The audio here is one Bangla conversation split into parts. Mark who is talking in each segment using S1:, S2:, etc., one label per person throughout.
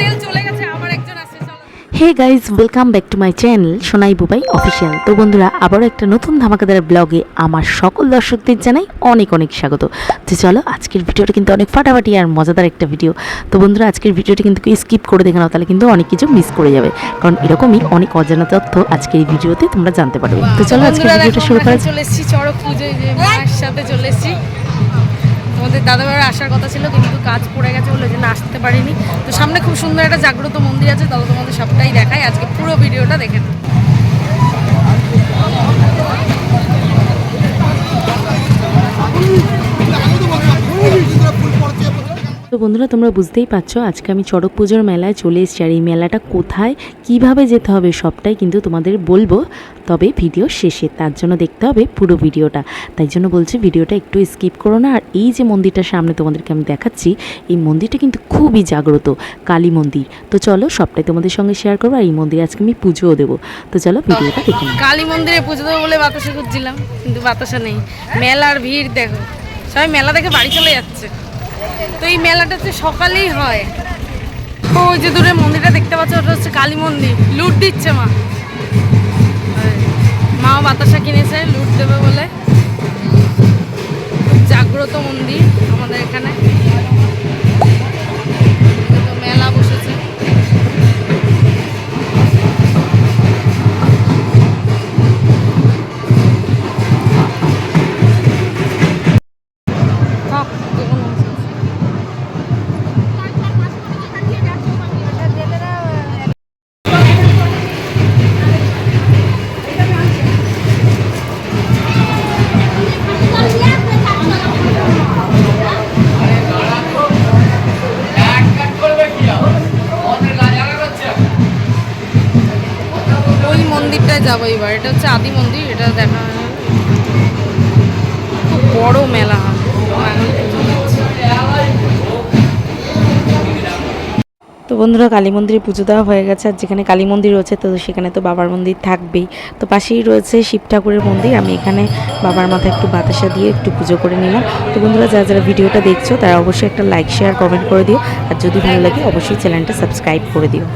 S1: তেল চলে গেছে আবার একজন আসছে
S2: hey guys welcome back to my channel Sonai Bubai official তো বন্ধুরা আবারও একটা নতুন ধামাকাদার ব্লগে আমার সকল দর্শকদের জানাই অনেক অনেক স্বাগত। তো চলো আজকের ভিডিওটা কিন্তু অনেক ফাটাফাটি আর মজাদার একটা ভিডিও তো বন্ধুরা আজকের ভিডিওটা কিন্তু স্কিপ করে দেখে নাও তাহলে কিন্তু অনেক কিছু মিস করে যাবে। কারণ এরকমই অনেক অজানা তথ্য আজকের এই ভিডিওতে তোমরা জানতে পারবে। তো চলো আজকের ভিডিওটা শুরু করা
S1: চলে এসেছি চড়ক পুজোয় সাথে চলে এসেছি। তোমাদের দাদাভাইয়ের আসার কথা ছিল, কিন্তু কাজ পড়ে গেছে বলে জন্য আসতে পারিনি তো সামনে খুব সুন্দর একটা জাগ্রত মন্দির আছে তাহলে তোমাদের সবটাই দেখায় আজকে পুরো ভিডিওটা দেখে নাও।
S2: তো বন্ধুরা, তোমরা বুঝতেই পারছ, আজকে আমি চড়ক পুজোর মেলায় চলে এসেছি। আর এই মেলাটা কোথায়, কীভাবে যেতে হবে, সবটাই কিন্তু তোমাদের বলব। তবে ভিডিও শেষে, তার জন্য দেখতে হবে পুরো ভিডিওটা। তাই জন্য বলছি, ভিডিওটা একটু স্কিপ করো না। আর এই যে মন্দিরটার সামনে তোমাদেরকে আমি দেখাচ্ছি, এই মন্দিরটা কিন্তু খুবই জাগ্রত, কালী মন্দির। তো চলো, সবটাই তোমাদের সঙ্গে শেয়ার করব। আর এই মন্দিরে আজকে আমি পুজোও দেবো। তো চলো, ভিডিওটা দেখে।
S1: কালী মন্দিরে পুজো দেবো বলে বাতাসা খুঁজছিলাম কিন্তু বাতাসা নেই। মেলার ভিড়, দেখো। সবাই মেলা দেখে বাড়ি চলে যাচ্ছে। তো এই মেলাটা হচ্ছে সকালেই হয়। ও যে দূরে মন্দিরটা দেখতে পাচ্ছ, ওটা হচ্ছে কালী মন্দির। লুট দিচ্ছে মা। মাও বাতাসা কিনেছে, লুট দেবে বলে। জাগ্রত মন্দির আমাদের এখানে। যাব এবার। এটা হচ্ছে আদি মন্দির, এটা দেখা খুব বড় মেলা।
S2: তো বন্ধুরা, কালী মন্দিরে পুজো দেওয়া হয়ে গেছে। আর যেখানে কালী মন্দির রয়েছে, তো সেখানে তো বাবার মন্দির থাকবেই। তো পাশেই রয়েছে শিব ঠাকুরের মন্দির। আমি এখানে বাবার মাথায় একটু বাতাসা দিয়ে একটু পুজো করে নিলাম। তো বন্ধুরা, যারা যারা ভিডিওটা দেখছ, তারা অবশ্যই একটা লাইক শেয়ার কমেন্ট করে দিও। আর যদি ভালো লাগে, অবশ্যই চ্যানেলটা সাবস্ক্রাইব করে দিও।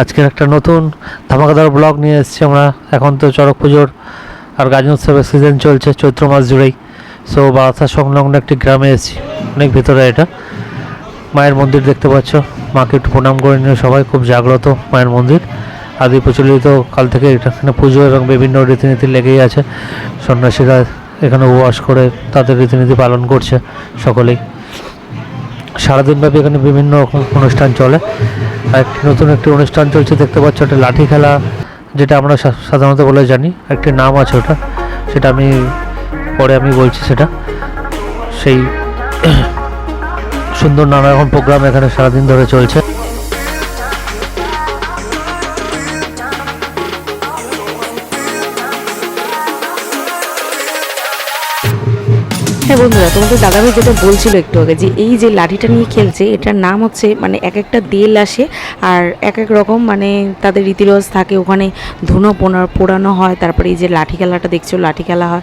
S3: আজকের একটা নতুন ধামাকাদার ব্লগ নিয়ে এসেছি আমরা। এখন তো চড়ক পুজোর আর গাজন উৎসবের সিজন চলছে চৈত্র মাস জুড়েই। সো বারাসা সংলগ্ন একটি গ্রামে এসেছি। অনেক ভেতরে এটা। মায়ের মন্দির দেখতে পাচ্ছ। মাকে একটু প্রণাম করে নিয়ে সবাই, খুব জাগ্রত মায়ের মন্দির। আদি প্রচলিত কাল থেকে এখানে পুজো এবং বিভিন্ন রীতিনীতি লেগেই আছে। সন্ন্যাসীরা এখানে উপবাস করে তাদের রীতিনীতি পালন করছে সকলেই। সারাদিনব্যাপী এখানে বিভিন্ন রকম অনুষ্ঠান চলে। আর একটি নতুন একটি অনুষ্ঠান চলছে, দেখতে পাচ্ছ একটা লাঠি খেলা, যেটা আমরা সাধারণত বলে জানি। একটি নাম আছে ওটা, সেটা আমি পরে আমি বলছি সেটা। সেই সুন্দর নানা রকম প্রোগ্রাম এখানে সারাদিন ধরে চলছে।
S2: হ্যাঁ বন্ধুরা, তোমাদের দাদাভাই যেটা বলছিল একটু আগে যে এই যে লাঠিটা নিয়ে খেলছে, এটার নাম হচ্ছে মানে এক একটা দেল আসে আর এক এক রকম মানে তাদের রীতিরজ থাকে। ওখানে ধুনো পোনা- পোড়ানো হয়, তারপরে এই যে লাঠি খেলাটা দেখছ, লাঠি খেলা হয়।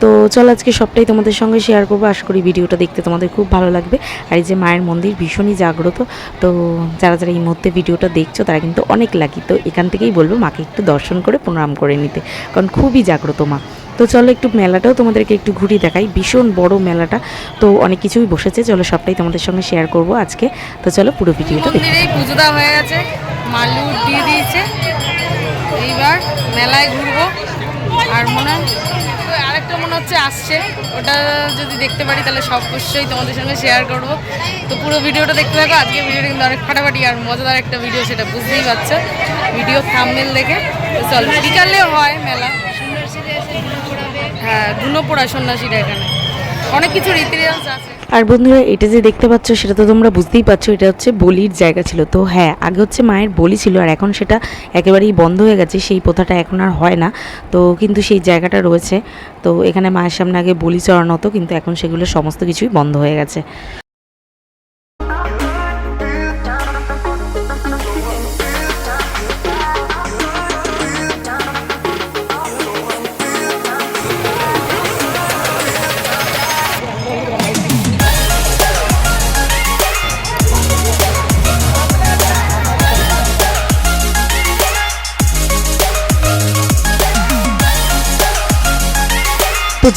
S2: তো চলো আজকে সবটাই তোমাদের সঙ্গে শেয়ার করব। আশা করি ভিডিওটা দেখতে তোমাদের খুব ভালো লাগবে। আর এই যে মায়ের মন্দির ভীষণই জাগ্রত। তো যারা যারা এই মুহূর্তে ভিডিওটা দেখছ, তারা কিন্তু অনেক লাকি তো এখান থেকেই বলব, মাকে একটু দর্শন করে প্রণাম করে নিতে। কারণ খুবই জাগ্রত মা। তো চলো একটু মেলাটাও তোমাদেরকে একটু ঘুরিয়ে দেখাই। ভীষণ বড় মেলাটা। তো অনেক কিছুই বসেছে। চলো সবটাই তোমাদের সঙ্গে শেয়ার করব আজকে। তো চলো পুরো ভিডিওটা দেখো।
S1: পুজো দেওয়া হয়ে গেছে। মালু দিয়ে দিয়েছে। এইবার মেলায় ঘুরবো। আর মনে আরেকটা মনে হচ্ছে আসছে। ওটা যদি দেখতে পারি তাহলে সব অবশ্যই তোমাদের সঙ্গে শেয়ার করব। তো পুরো ভিডিওটা দেখতে থাকো। আজকে ভিডিওটা কিন্তু অনেক ফাটাফাটি আর মজাদার একটা ভিডিও, সেটা বুঝতেই পারছ। ভিডিও থামমেল দেখে। চলো, বিকালেও হয় মেলা। হ্যাঁ সন্ন্যাসীরা এখানে। অনেক কিছু রেওয়াজ আছে।
S2: আর বন্ধুরা, এটা যে দেখতে পাচ্ছ, সেটা তো তোমরা বুঝতেই পারছ, এটা হচ্ছে বলির জায়গা ছিল। তো হ্যাঁ আগে হচ্ছে মায়ের বলি ছিল, আর এখন সেটা একেবারেই বন্ধ হয়ে গেছে, সেই প্রথাটা এখন আর হয় না। তো কিন্তু সেই জায়গাটা রয়েছে। তো এখানে মায়ের সামনে আগে বলি চড়ানো হতো, কিন্তু এখন সেগুলো সমস্ত কিছুই বন্ধ হয়ে গেছে।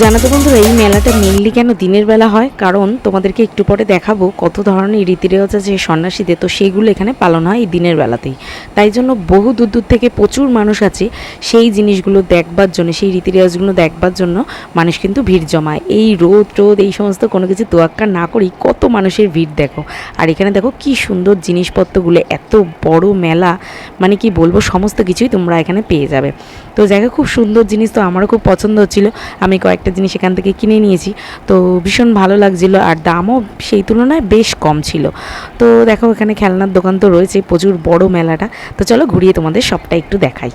S2: জানো তো বন্ধুরা, এই মেলাটা মেনলি কেন দিনের বেলা হয়? কারণ তোমাদেরকে একটু পরে দেখাবো কত ধরনের রীতিরেওয়াজ আছে সন্ন্যাসীদের। তো সেগুলো এখানে পালন হয় এই দিনের বেলাতেই। তাই জন্য বহু দূর দূর থেকে প্রচুর মানুষ আছে সেই জিনিসগুলো দেখবার জন্য, সেই রীতিরেওয়াজগুলো দেখবার জন্য মানুষ কিন্তু ভিড় জমায়। এই রোদ রোদ এই সমস্ত কোনো কিছু তোয়াক্কা না করেই কত মানুষের ভিড় দেখো। আর এখানে দেখো কি সুন্দর জিনিসপত্রগুলো, এত বড় মেলা মানে কি বলব, সমস্ত কিছুই তোমরা এখানে পেয়ে যাবে। তো জায়গা খুব সুন্দর জিনিস তো আমারও খুব পছন্দ হচ্ছিল। আমি কয়েকটা জিনিস এখান থেকে কিনে নিয়েছি। তো ভীষণ ভালো লাগছিল আর দামও সেই তুলনায় বেশ কম ছিল। তো দেখো এখানে খেলনার দোকান তো রয়েছে প্রচুর বড় মেলাটা। তো চলো ঘুরিয়ে তোমাদের সবটা একটু দেখাই।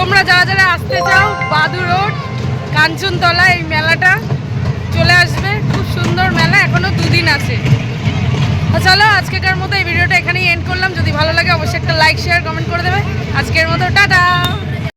S1: তোমরা যারা যারা আসতে চাও বাদু রোড, কাঞ্চনতলা, এই মেলাটা চলে আসবে। খুব সুন্দর মেলা এখনও দুদিন আছে। চলো, আজকেকার মতো এই ভিডিওটা এখানেই এন্ড করলাম। যদি ভালো লাগে, অবশ্যই একটা লাইক শেয়ার কমেন্ট করে দেবে। আজকের মতো, টাটা!